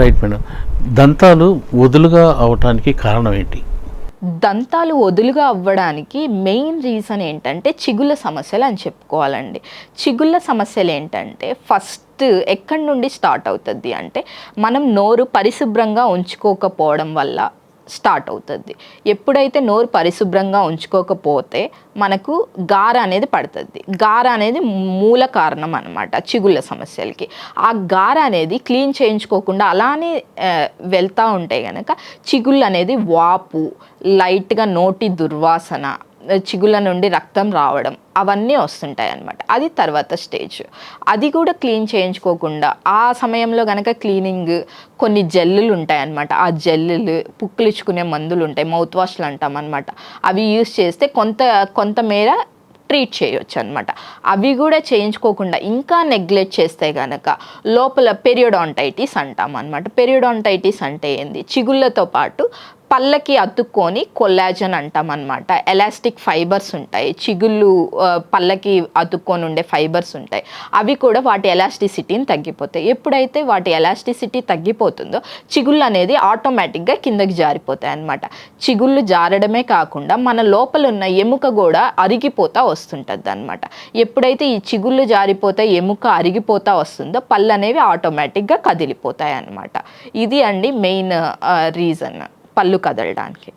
Right madam. దంతాలు వదులుగా అవటానికి కారణం ఏంటి? దంతాలు వదులుగా అవ్వడానికి మెయిన్ రీజన్ ఏంటంటే చిగుళ్ళ సమస్యలు అని చెప్పుకోవాలండి. చిగుళ్ళ సమస్యలు ఏంటంటే ఫస్ట్ ఎక్కడి నుండి స్టార్ట్ అవుతుంది అంటే మనం నోరు పరిశుభ్రంగా ఉంచుకోకపోవడం వల్ల స్టార్ట్ అవుతుంది. ఎప్పుడైతే నోరు పరిశుభ్రంగా ఉంచుకోకపోతే మనకు గార అనేది పడుతుంది. గార అనేది మూల కారణం అనమాట చిగుళ్ళ సమస్యలకి. ఆ గార అనేది క్లీన్ చేయించుకోకుండా అలానే వెళ్తూ ఉంటే కనుక చిగుళ్ళు అనేది వాపు లైట్గా నోటి దుర్వాసన చిగుళ్ళ నుండి రక్తం రావడం అవన్నీ వస్తుంటాయి అన్నమాట అది తర్వాత స్టేజ్. అది కూడా క్లీన్ చేయించుకోకుండా ఆ సమయంలో కనుక క్లీనింగ్ కొన్ని జల్లులు ఉంటాయి అన్నమాట ఆ జెల్లులు పుక్కిలిచ్చుకునే మందులు ఉంటాయి మౌత్ వాష్లు అంటాం అనమాట అవి యూస్ చేస్తే కొంత కొంతమేర ట్రీట్ చేయొచ్చు అనమాట అవి కూడా చేయించుకోకుండా ఇంకా నెగ్లెక్ట్ చేస్తే కనుక లోపల పెరియోడాంటైటిస్ అంటాం అనమాట పెరియోడాంటైటిస్ అంటే ఏంది? చిగుళ్ళతో పాటు పళ్ళకి అతుక్కొని కొల్లాజన్ అంటాం అనమాట ఎలాస్టిక్ ఫైబర్స్ ఉంటాయి. చిగుళ్ళు పళ్ళకి అతుక్కొని ఉండే ఫైబర్స్ ఉంటాయి. అవి కూడా వాటి ఎలాస్టిసిటీని తగ్గిపోతాయి. ఎప్పుడైతే వాటి ఎలాస్టిసిటీ తగ్గిపోతుందో చిగుళ్ళు అనేది ఆటోమేటిక్గా కిందకి జారిపోతాయి అనమాట చిగుళ్ళు జారడమే కాకుండా మన లోపల ఉన్న ఎముక కూడా అరిగిపోతా వస్తుంటుంది అనమాట ఎప్పుడైతే ఈ చిగుళ్ళు జారిపోతే ఎముక అరిగిపోతా వస్తుందో పళ్ళు అనేవి ఆటోమేటిక్గా కదిలిపోతాయి అన్నమాట. ఇది అండి మెయిన్ రీజన్. పళ్ళు కదలడానికి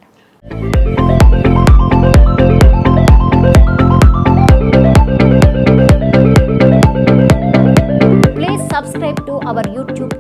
Please subscribe to our YouTube